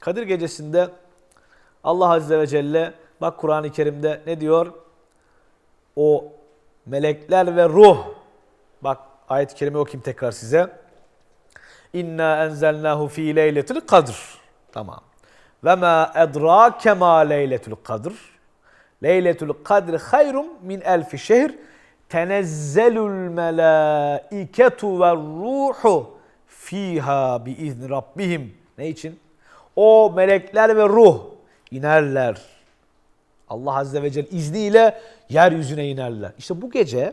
Kadir gecesinde Allah Azze ve Celle bak Kur'an-ı Kerim'de ne diyor? O melekler ve ruh. Bak ayet-i kerime okuyayım tekrar size. İnna enzelnahu fi leyletil kadr. Tamam. Ve ma edrake ma leyletul kadr. Leyletul kadr hayrun min elfi şehr. Tenezzelul melâiketu ve ruhu fiha bi izni rabbihim. Ne için? O melekler ve ruh inerler. Allah Azze ve Celle izniyle yeryüzüne inerler. İşte bu gece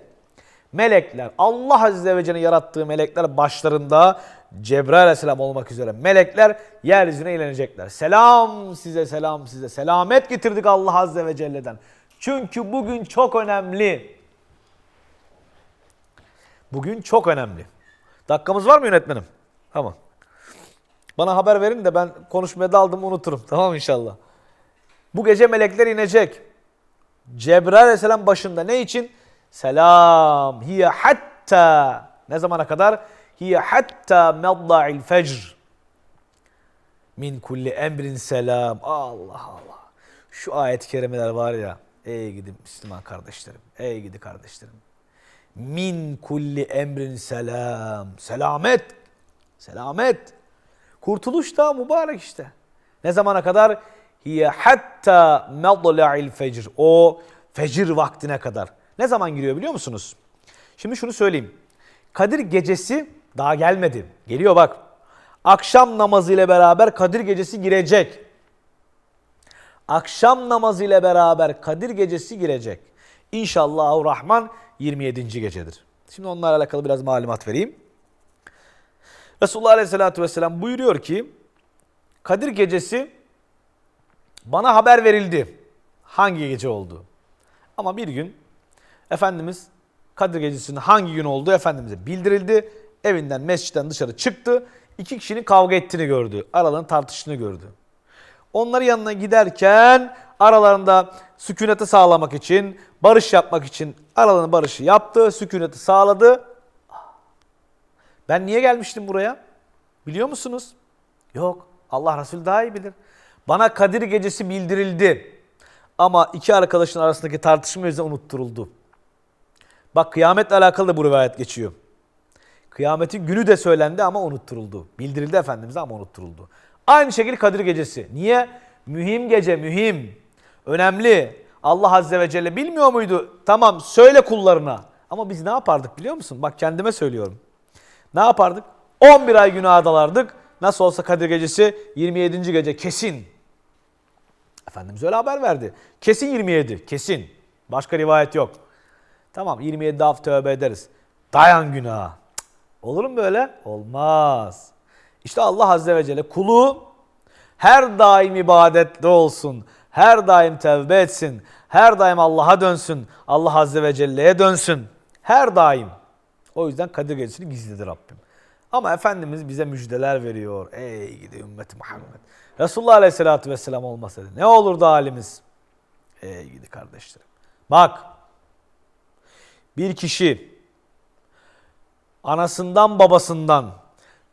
melekler, Allah Azze ve Celle'nin yarattığı melekler başlarında Cebrail Aleyhisselam olmak üzere melekler yeryüzüne inecekler. Selam size, selam size. Selamet getirdik Allah Azze ve Celle'den. Çünkü bugün çok önemli. Bugün çok önemli. Dakikamız var mı yönetmenim? Tamam. Bana haber verin de ben konuşmaya daldım unuturum. Tamam inşallah. Bu gece melekler inecek. Cebrail aleyhisselam başında ne için? Selam. Hiye hatta. Ne zamana kadar? Hiye hatta medda'il fecr. Min kulli emrin selam. Allah Allah. Şu ayet-i kerimeler var ya. Ey gidi Müslüman kardeşlerim. Ey gidi kardeşlerim. Min kulli emrin selam. Selamet. Selamet. Kurtuluş da mübarek işte. Ne zamana kadar? Hiye hatta medla'il fecr. O fecir vaktine kadar. Ne zaman giriyor biliyor musunuz? Şimdi şunu söyleyeyim. Kadir gecesi daha gelmedi. Geliyor bak. Akşam namazı ile beraber Kadir gecesi girecek. Akşam namazı ile beraber Kadir gecesi girecek. İnşallah Rahman 27. gecedir. Şimdi onlarla alakalı biraz malumat vereyim. Resulullah Aleyhisselatü Vesselam buyuruyor ki Kadir gecesi bana haber verildi. Hangi gece oldu? Ama bir gün Efendimiz Kadir gecesinin hangi gün olduğu Efendimiz'e bildirildi. Evinden mescitten dışarı çıktı. İki kişinin kavga ettiğini gördü. Aralarını tartıştığını gördü. Onların yanına giderken aralarında sükuneti sağlamak için, barış yapmak için aralarında barışı yaptı, sükuneti sağladı. Ben niye gelmiştim buraya? Biliyor musunuz? Yok. Allah Resulü daha iyi bilir. Bana Kadir gecesi bildirildi. Ama iki arkadaşın arasındaki tartışma yüzünden unutturuldu. Bak kıyametle alakalı da bu rivayet geçiyor. Kıyametin günü de söylendi ama unutturuldu. Bildirildi Efendimiz'e ama unutturuldu. Aynı şekilde Kadir gecesi. Niye? Mühim gece, mühim. Önemli. Allah Azze ve Celle bilmiyor muydu? Tamam söyle kullarına. Ama biz ne yapardık biliyor musun? Bak kendime söylüyorum. Ne yapardık? 11 ay günah dalardık. Nasıl olsa Kadir Gecesi 27. gece kesin. Efendimiz öyle haber verdi. Kesin 27. Kesin. Başka rivayet yok. Tamam 27 hafta tövbe ederiz. Dayan günaha. Olur mu böyle? Olmaz. İşte Allah Azze ve Celle kulu her daim ibadetli olsun. Her daim tevbe etsin. Her daim Allah'a dönsün. Allah Azze ve Celle'ye dönsün. Her daim. O yüzden Kadir Gecesi'ni gizledi Rabbim. Ama Efendimiz bize müjdeler veriyor. Ey gidi ümmeti Muhammed. Resulullah Aleyhisselatü Vesselam olmasaydı ne olurdu halimiz? Ey gidi kardeşlerim. Bak. Bir kişi anasından babasından,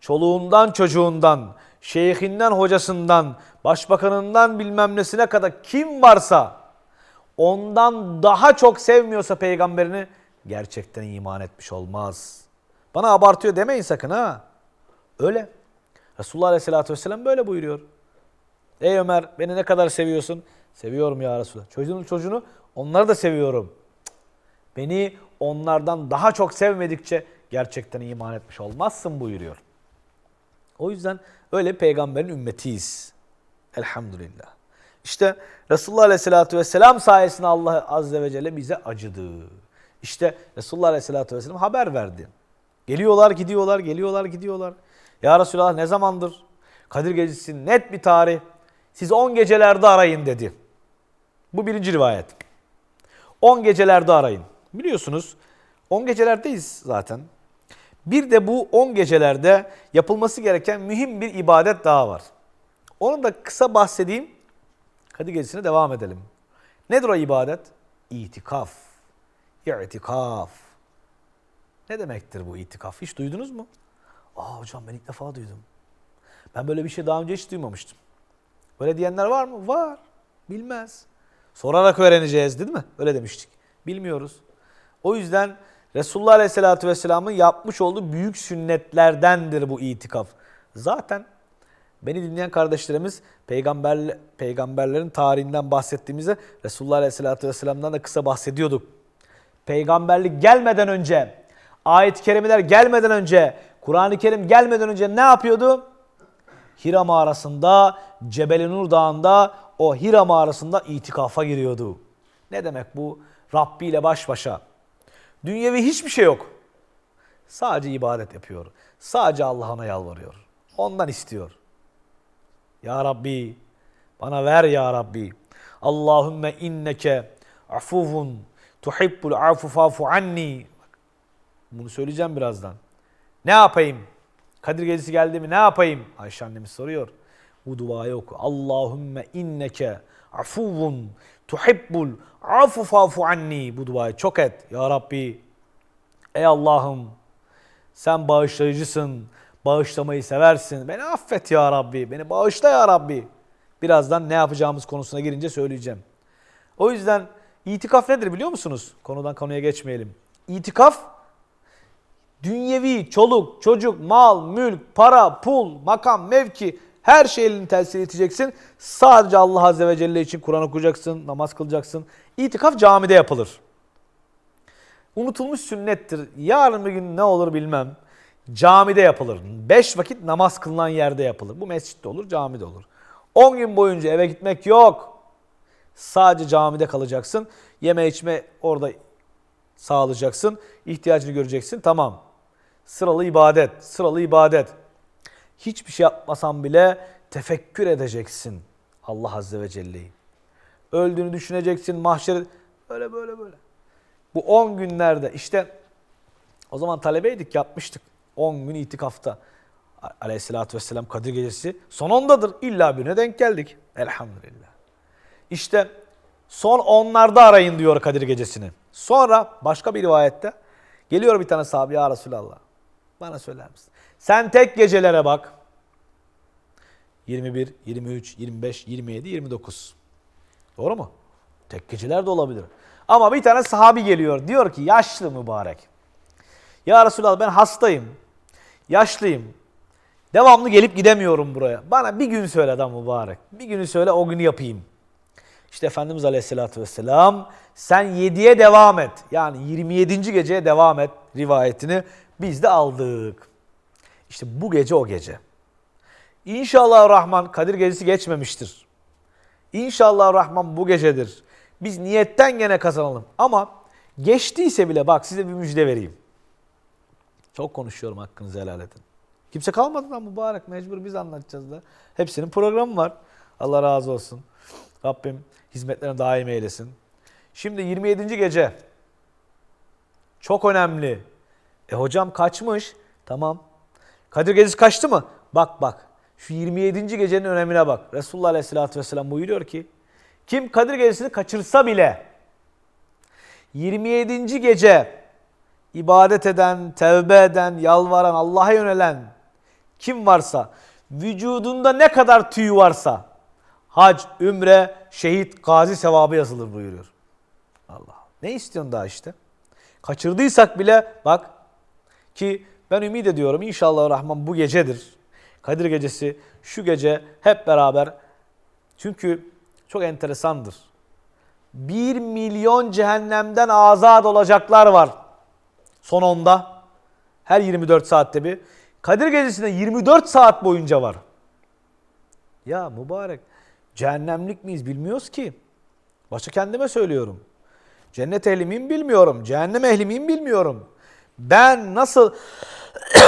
çoluğundan çocuğundan, şeyhinden hocasından, başbakanından bilmem nesine kadar kim varsa ondan daha çok sevmiyorsa peygamberini gerçekten iman etmiş olmaz. Bana abartıyor demeyin sakın ha. Öyle. Resulullah Aleyhisselatü Vesselam böyle buyuruyor. Ey Ömer beni ne kadar seviyorsun? Seviyorum ya Resulallah. Çocuğun çocuğunu onları da seviyorum. Beni onlardan daha çok sevmedikçe gerçekten iman etmiş olmazsın buyuruyor. O yüzden öyle peygamberin ümmetiyiz. Elhamdülillah. İşte Resulullah Aleyhisselatü Vesselam sayesinde Allah Azze ve Celle bize acıdı. İşte Resulullah Aleyhisselatü Vesselam haber verdi. Geliyorlar gidiyorlar, geliyorlar gidiyorlar. Ya Resulallah ne zamandır? Kadir Gecesi net bir tarih. Siz 10 gecelerde arayın dedi. Bu birinci rivayet. 10 gecelerde arayın. Biliyorsunuz 10 gecelerdeyiz zaten. Bir de bu 10 gecelerde yapılması gereken mühim bir ibadet daha var. Onu da kısa bahsedeyim. Kadir Gecesi'ne devam edelim. Nedir o ibadet? İtikaf. İtikaf. Ne demektir bu itikaf? Hiç duydunuz mu? Aa hocam ben ilk defa duydum. Ben böyle bir şey daha önce hiç duymamıştım. Böyle diyenler var mı? Var. Bilmez. Sorarak öğreneceğiz değil mi? Öyle demiştik. Bilmiyoruz. O yüzden Resulullah Aleyhisselatü Vesselam'ın yapmış olduğu büyük sünnetlerdendir bu itikaf. Zaten beni dinleyen kardeşlerimiz peygamber, peygamberlerin tarihinden bahsettiğimizde Resulullah Aleyhisselatü Vesselam'dan da kısa bahsediyorduk. Peygamberlik gelmeden önce, ayet-i kerimeler gelmeden önce, Kur'an-ı Kerim gelmeden önce ne yapıyordu? Hira mağarasında, Cebel-i Nur Dağı'nda o Hira mağarasında itikafa giriyordu. Ne demek bu? Rabbi ile baş başa. Dünyevi hiçbir şey yok. Sadece ibadet yapıyor. Sadece Allah'ına yalvarıyor. Ondan istiyor. Ya Rabbi bana ver ya Rabbi. Allahümme inneke afuvun tuhibbul afu fafu anni. Bunu söyleyeceğim birazdan. Ne yapayım? Kadir Gecesi geldi mi ne yapayım? Ayşe annemiz soruyor. Bu duayı oku. Allahümme inneke afuvun tuhibbul afu fafu anni. Bu duayı çok et. Ya Rabbi. Ey Allah'ım sen bağışlayıcısın. Bağışlamayı seversin. Beni affet ya Rabbi. Beni bağışla ya Rabbi. Birazdan ne yapacağımız konusuna girince söyleyeceğim. O yüzden itikaf nedir biliyor musunuz? Konudan konuya geçmeyelim. İtikaf dünyevi, çoluk, çocuk, mal, mülk, para, pul, makam, mevki her şey elini telsil edeceksin. Sadece Allah Azze ve Celle için Kur'an okuyacaksın, namaz kılacaksın. İtikaf camide yapılır. Unutulmuş sünnettir. Yarın bir gün ne olur bilmem. Camide yapılır. Beş vakit namaz kılınan yerde yapılır. Bu mescitte olur, camide olur. 10 gün boyunca eve gitmek yok. Sadece camide kalacaksın. Yeme içme orada sağlayacaksın. İhtiyacını göreceksin. Tamam. Sıralı ibadet, sıralı ibadet. Hiçbir şey yapmasan bile tefekkür edeceksin Allah Azze ve Celle'yi. Öldüğünü düşüneceksin, mahşer böyle böyle böyle. Bu 10 günlerde işte o zaman talebeydik yapmıştık. 10 gün itikafta. Aleyhissalatü vesselam Kadir Gecesi son ondadır. İlla birine denk geldik. Elhamdülillah. İşte son onlarda arayın diyor Kadir Gecesi'ni. Sonra başka bir rivayette geliyor bir tane sahabe ya Resulallah. Bana söyler misin? Sen tek gecelere bak. 21, 23, 25, 27, 29. Doğru mu? Tek geceler de olabilir. Ama bir tane sahabi geliyor. Diyor ki yaşlı mübarek. Ya Resulallah ben hastayım. Yaşlıyım. Devamlı gelip gidemiyorum buraya. Bana bir gün söyle adam mübarek. Bir günü söyle o günü yapayım. İşte Efendimiz Aleyhisselatü Vesselam sen 7'ye devam et. Yani 27. geceye devam et rivayetini biz de aldık. İşte bu gece o gece. İnşallah Rahman Kadir Gecesi geçmemiştir. İnşallah Rahman bu gecedir. Biz niyetten gene kazanalım. Ama geçtiyse bile bak size bir müjde vereyim. Çok konuşuyorum hakkınızı helal edin. Kimse kalmadı lan mübarek mecbur biz anlatacağız da. Hepsinin programı var. Allah razı olsun. Rabbim hizmetlerine daim eylesin. Şimdi 27. gece. Çok önemli. E hocam kaçmış. Tamam. Kadir Gecesi kaçtı mı? Bak bak. Şu 27. gecenin önemine bak. Resulullah Aleyhisselatü Vesselam buyuruyor ki kim Kadir Gecesi'ni kaçırsa bile 27. gece ibadet eden, tevbe eden, yalvaran, Allah'a yönelen kim varsa, vücudunda ne kadar tüy varsa hac, ümre, şehit, gazi sevabı yazılır buyuruyor. Allah. Ne istiyorsun daha işte? Kaçırdıysak bile bak ki ben ümit ediyorum inşallah Rahman bu gecedir. Kadir gecesi şu gece hep beraber çünkü çok enteresandır. 1 milyon cehennemden azat olacaklar var. Son onda. Her 24 saatte bir. Kadir gecesinde 24 saat boyunca var. Ya mübarek. Cehennemlik miyiz bilmiyoruz ki. Başka kendime söylüyorum. Cennet ehli miyim bilmiyorum. Cehennem ehli miyim bilmiyorum. Ben nasıl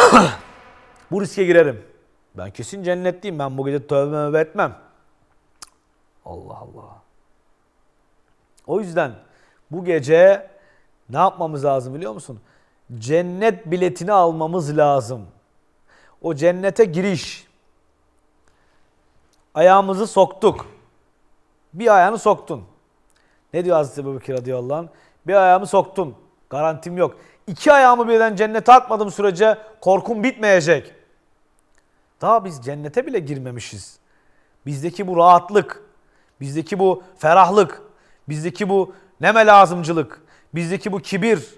bu riske girerim? Ben kesin cennetliyim. Ben bu gece tövbe etmem. Allah Allah. O yüzden bu gece ne yapmamız lazım biliyor musun? Cennet biletini almamız lazım. O cennete giriş. Ayağımızı soktuk. Bir ayağını soktun. Ne diyor Hazreti Ebu Bekir radıyallahu anh? Bir ayağımı soktum. Garantim yok. İki ayağımı birden cennete atmadığım sürece korkum bitmeyecek. Daha biz cennete bile girmemişiz. bizdeki bu rahatlık, bizdeki bu ferahlık, bizdeki bu neme lazımcılık, bizdeki bu kibir,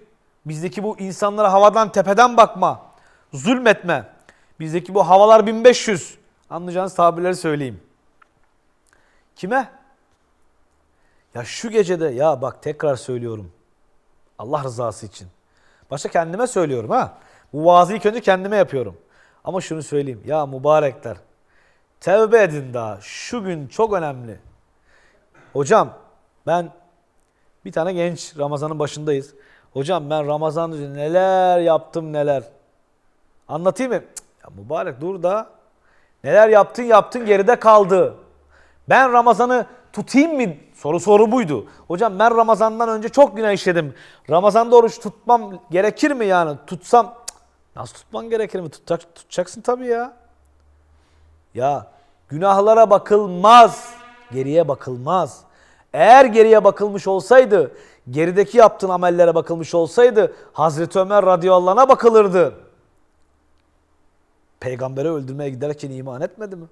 bizdeki bu insanlara havadan tepeden bakma, zulmetme, bizdeki bu havalar 1500 anlayacağınız tabirleri söyleyeyim. Kime? Ya şu gecede ya bak tekrar söylüyorum. Allah rızası için. Başta kendime söylüyorum ha. Bu vaazı ilk önce kendime yapıyorum. Ama şunu söyleyeyim. Ya mübarekler. Tevbe edin daha. Şu gün çok önemli. Hocam ben bir tane genç Ramazan'ın başındayız. Hocam ben Ramazan neler yaptım neler. Anlatayım mı? Ya mübarek dur da. Neler yaptın yaptın geride kaldı. Ben Ramazan'ı tutayım mı? Soru soru buydu. Hocam ben Ramazan'dan önce çok günah işledim. Ramazan'da oruç tutmam gerekir mi yani? Tutsam nasıl tutman gerekir mi? Tutacak, tutacaksın tabii ya. Ya günahlara bakılmaz. Geriye bakılmaz. Eğer geriye bakılmış olsaydı, gerideki yaptığın amellere bakılmış olsaydı Hazreti Ömer radıyallahu anh'a bakılırdı. Peygamberi öldürmeye giderken iman etmedi mi?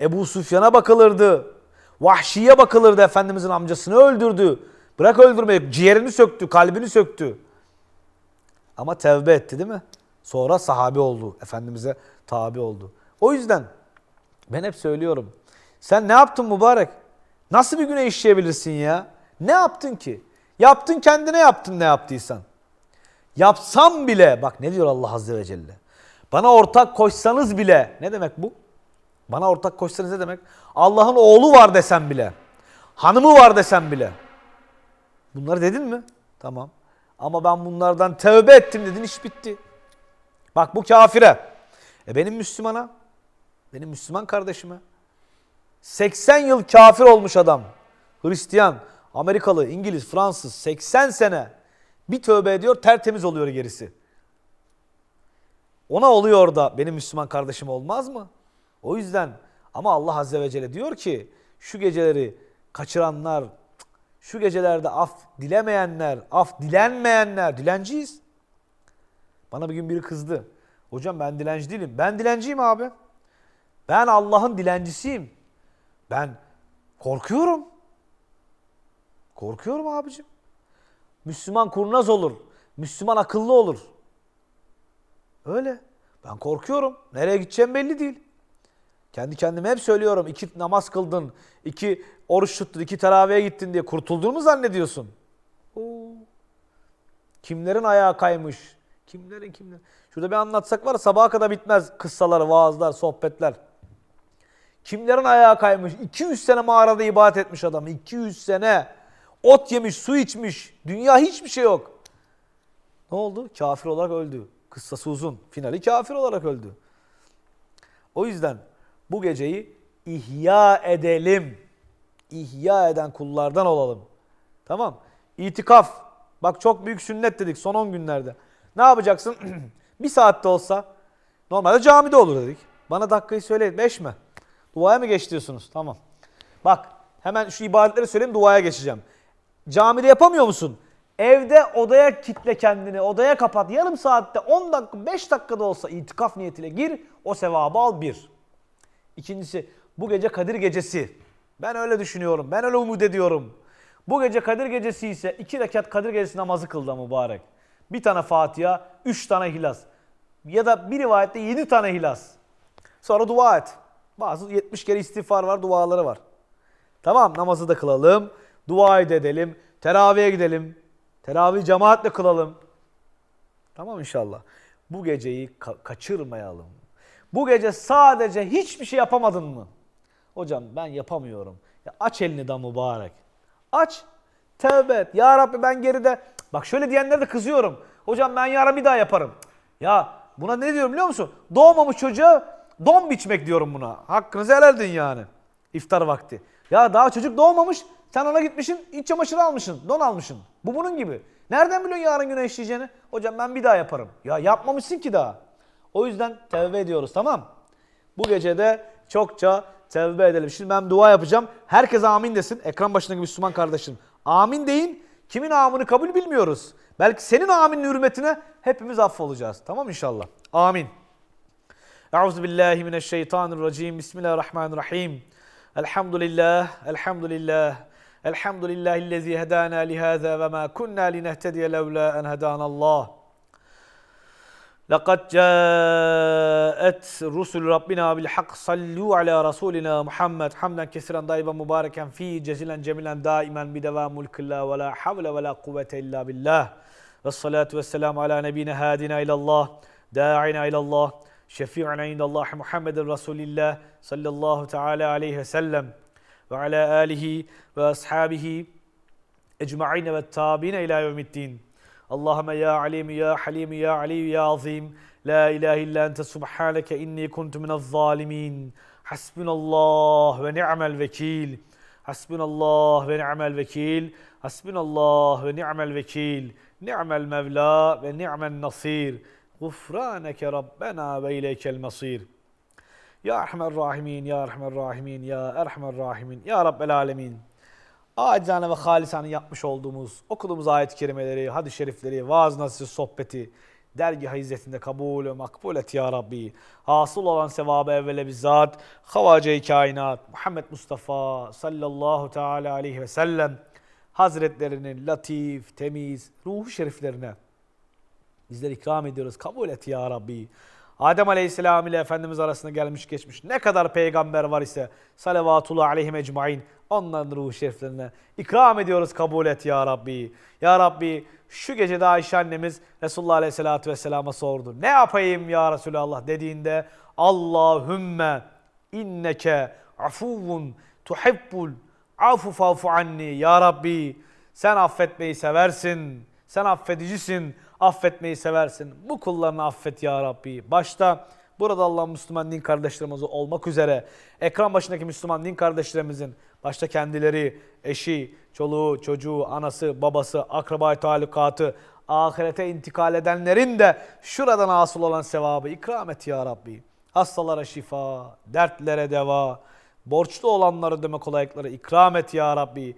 Ebu Süfyan'a bakılırdı. Vahşi'ye bakılırdı Efendimizin amcasını öldürdü. Bırak öldürmeyi ciğerini söktü, kalbini söktü. Ama tevbe etti değil mi? Sonra sahabe oldu. Efendimiz'e tabi oldu. O yüzden ben hep söylüyorum. Sen ne yaptın mübarek? Nasıl bir güne işleyebilirsin ya? Ne yaptın ki? Yaptın kendine yaptın ne yaptıysan. Yapsam bile bak ne diyor Allah Azze ve Celle. Bana ortak koşsanız bile ne demek bu? Bana ortak koşsanız ne demek? Allah'ın oğlu var desem bile. Hanımı var desem bile. Bunları dedin mi? Tamam. Ama ben bunlardan tövbe ettim dedin iş bitti. Bak bu kafire. E benim Müslümana, benim Müslüman kardeşime 80 yıl kafir olmuş adam. Hristiyan, Amerikalı, İngiliz, Fransız 80 sene bir tövbe ediyor tertemiz oluyor gerisi. Ona oluyor da benim Müslüman kardeşim olmaz mı? O yüzden ama Allah Azze ve Celle diyor ki şu geceleri kaçıranlar, şu gecelerde af dilemeyenler, af dilenmeyenler, dilenciyiz. Bana bir gün biri kızdı. Hocam ben dilenci değilim. Ben dilenciyim abi. Ben Allah'ın dilencisiyim. Ben korkuyorum. Korkuyorum abicim. Müslüman kurnaz olur. Müslüman akıllı olur. Öyle. Ben korkuyorum. Nereye gideceğim belli değil. Kendi kendime hep söylüyorum. İki namaz kıldın, iki oruç tuttun, iki teravihe gittin diye kurtulduğunu zannediyorsun? Oo. Kimlerin ayağı kaymış? Kimlerin kimlerin? Şurada bir anlatsak var sabaha kadar bitmez kıssalar, vaazlar, sohbetler. Kimlerin ayağı kaymış? 200 sene mağarada ibadet etmiş adam. 200 sene. Ot yemiş, su içmiş. Dünya hiçbir şey yok. Ne oldu? Kafir olarak öldü. Kıssası uzun. Finali kafir olarak öldü. O yüzden bu geceyi ihya edelim. İhya eden kullardan olalım. Tamam. İtikaf. Bak çok büyük sünnet dedik son 10 günlerde. Ne yapacaksın? bir saatte olsa normalde camide olur dedik. Bana dakikayı söyleyin. 5 mi? Duaya mı geç diyorsunuz? Tamam. Bak hemen şu ibadetleri söyleyeyim duaya geçeceğim. Camide yapamıyor musun? Evde odaya kitle kendini, odaya kapat. Yarım saatte 10 dakika, 5 dakikada olsa itikaf niyetiyle gir. O sevabı al bir. İkincisi bu gece Kadir gecesi. Ben öyle düşünüyorum. Ben öyle umut ediyorum. Bu gece Kadir gecesi ise iki rekat Kadir gecesi namazı kıldı mübarek. Bir tane Fatiha, üç tane Hilas. Ya da bir rivayette yedi tane Hilas. Sonra dua et. Bazı 70 kere istiğfar var, duaları var. Tamam namazı da kılalım. Dua edelim. Teravihe gidelim. Teravih cemaatle kılalım. Tamam inşallah. Bu geceyi ka- kaçırmayalım. Bu gece sadece hiçbir şey yapamadın mı? Hocam ben yapamıyorum. Ya aç elini da mübarek. Aç. Tevbe et. Ya Rabbi ben geride. Bak şöyle diyenlere de kızıyorum. Hocam ben yarın bir daha yaparım. Ya buna ne diyorum biliyor musun? Doğmamış çocuğa don biçmek diyorum buna. Hakkınızı helal edin yani. İftar vakti. Ya daha çocuk doğmamış. Sen ona gitmişsin iç çamaşırı almışsın. Don almışsın. Bu bunun gibi. Nereden biliyorsun yarın günah işleyeceğini? Hocam ben bir daha yaparım. Ya yapmamışsın ki daha. O yüzden tevbe ediyoruz tamam. Bu gecede çokça tevbe edelim. Şimdi ben dua yapacağım. Herkes amin desin. Ekran başındaki Müslüman kardeşim. Amin deyin. Kimin amını kabul bilmiyoruz. Belki senin aminin hürmetine hepimiz affolacağız. Tamam inşallah. Amin. Euzu billahi mineşşeytanirracim. Bismillahirrahmanirrahim. Elhamdülillah, elhamdülillah. Elhamdülillahillezî hedâna lihâzâ ve mâ kunnâ linehtediye levlâ en hedânallâh. لقد جاءت رسل ربنا بالحق صلوا على رسولنا محمد حمدا كثيرا طيبا مباركا فيه جزيلا جميلا دائما بدوام ملك الله ولا حول ولا قوة إلا بالله والصلاة والسلام على نبينا هادنا إلى الله داعنا إلى الله شفيعنا عند الله محمد رسول الله صلى الله تعالى عليه وسلم وعلى آله وأصحابه أجمعين والتابعين إلى يوم الدين. اللهم يا عليم يا حليم يا علي يا عظيم. لا إله إلا أنت سبحانك إني كنت من الظالمين. حسبنا الله ونعم الوكيل. حسبنا الله ونعم الوكيل. حسبنا الله ونعم الوكيل. نعم المولى ونعم النصير. Gufraneke Rabbena ve ileykel mesir. Ya Erhamer Rahimin, Ya Erhamer Rahimin, Ya Erhamer Rahimin, Ya Rabbel Alemin. Acizane ve halisane yapmış olduğumuz, okuduğumuz ayet-i kerimeleri, hadis-i şerifleri, vaaz nasihı sohbeti, dergi hizmetinde kabul ve makbul et ya Rabbi. Hasıl olan sevabı evvele bizzat, havace kainat, Muhammed Mustafa sallallahu teala aleyhi ve sellem hazretlerinin latif, temiz, ruhu şeriflerine bizler ikram ediyoruz. Kabul et ya Rabbi. Adem Aleyhisselam ile Efendimiz arasında gelmiş geçmiş ne kadar peygamber var ise salavatullah aleyhim ecmain onların ruhu şeriflerine ikram ediyoruz kabul et ya Rabbi. Ya Rabbi şu gece de Ayşe annemiz Resulullah Aleyhisselatü Vesselam'a sordu. Ne yapayım ya Resulallah dediğinde Allahümme inneke afuvun tuhibbul afu fafu anni ya Rabbi sen affetmeyi seversin. Sen affedicisin, affetmeyi seversin. Bu kullarını affet ya Rabbi. Başta burada Allah Müslüman din kardeşlerimiz olmak üzere ekran başındaki Müslüman din kardeşlerimizin başta kendileri, eşi, çoluğu, çocuğu, anası, babası, akraba talukatı, ahirete intikal edenlerin de şuradan asıl olan sevabı ikram et ya Rabbi. Hastalara şifa, dertlere deva, borçlu olanları ödeme kolaylıkları ikram et ya Rabbi.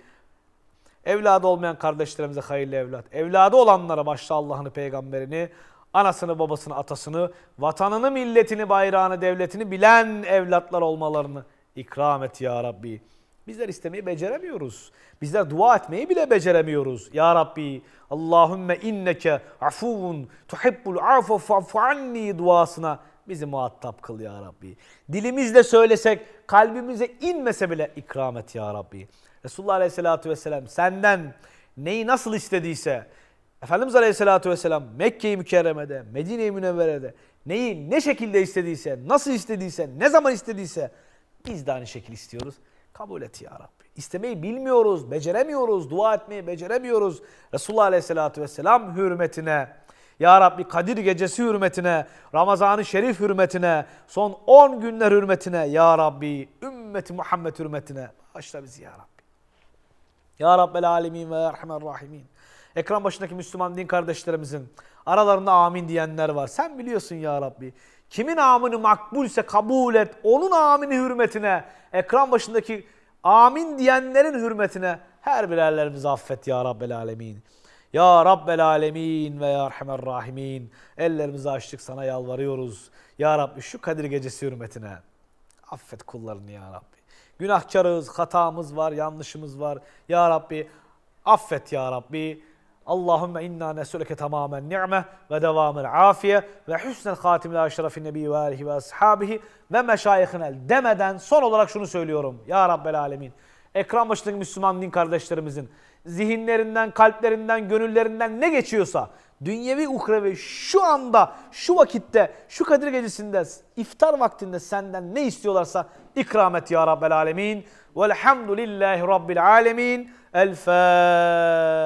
Evladı olmayan kardeşlerimize hayırlı evlat. Evladı olanlara başta Allah'ını, peygamberini, anasını, babasını, atasını, vatanını, milletini, bayrağını, devletini bilen evlatlar olmalarını ikram et ya Rabbi. Bizler istemeyi beceremiyoruz. Bizler dua etmeyi bile beceremiyoruz. Ya Rabbi Allahümme inneke afuvun tuhibbul afu fa'fu anni duasına bizi muhatap kıl ya Rabbi. Dilimizle söylesek kalbimize inmese bile ikram et ya Rabbi. Resulullah Aleyhisselatü Vesselam senden neyi nasıl istediyse Efendimiz Aleyhisselatü Vesselam Mekke-i Mükerreme'de, Medine-i Münevvere'de neyi ne şekilde istediyse, nasıl istediyse, ne zaman istediyse biz de aynı şekil istiyoruz. Kabul et ya Rabbi. İstemeyi bilmiyoruz, beceremiyoruz, dua etmeyi beceremiyoruz. Resulullah Aleyhisselatü Vesselam hürmetine, ya Rabbi Kadir gecesi hürmetine, Ramazan-ı Şerif hürmetine, son 10 günler hürmetine, Ya Rabbi ümmeti Muhammed hürmetine başla bizi Ya Rabbi. Ya Rabbel Alemin ve Erhamer Rahimin. Ekran başındaki Müslüman din kardeşlerimizin aralarında amin diyenler var. Sen biliyorsun ya Rabbi. Kimin amını makbulse kabul et. Onun amini hürmetine, ekran başındaki amin diyenlerin hürmetine her birerlerimizi affet ya Rabbel Alemin. Ya Rabbel Alemin ve Ya Erhamer Rahimin. Ellerimizi açtık sana yalvarıyoruz. Ya Rabbi şu Kadir Gecesi hürmetine affet kullarını Ya Rabbi. Günahkarız, hatamız var, yanlışımız var. Ya Rabbi affet Ya Rabbi. Allahümme inna nesuleke tamamen ni'me ve devamel afiye ve husnel hatimle aşrafin nebi ve alihi ve ashabihi ve meşayihinel demeden son olarak şunu söylüyorum. Ya Rabbel Alemin. Ekran başındaki Müslüman din kardeşlerimizin zihinlerinden, kalplerinden, gönüllerinden ne geçiyorsa dünyevi uhrevi şu anda, şu vakitte, şu Kadir gecesinde, iftar vaktinde senden ne istiyorlarsa ikram et ya Rabbel Alemin. Velhamdülillahi Rabbil Alemin. El Fatiha.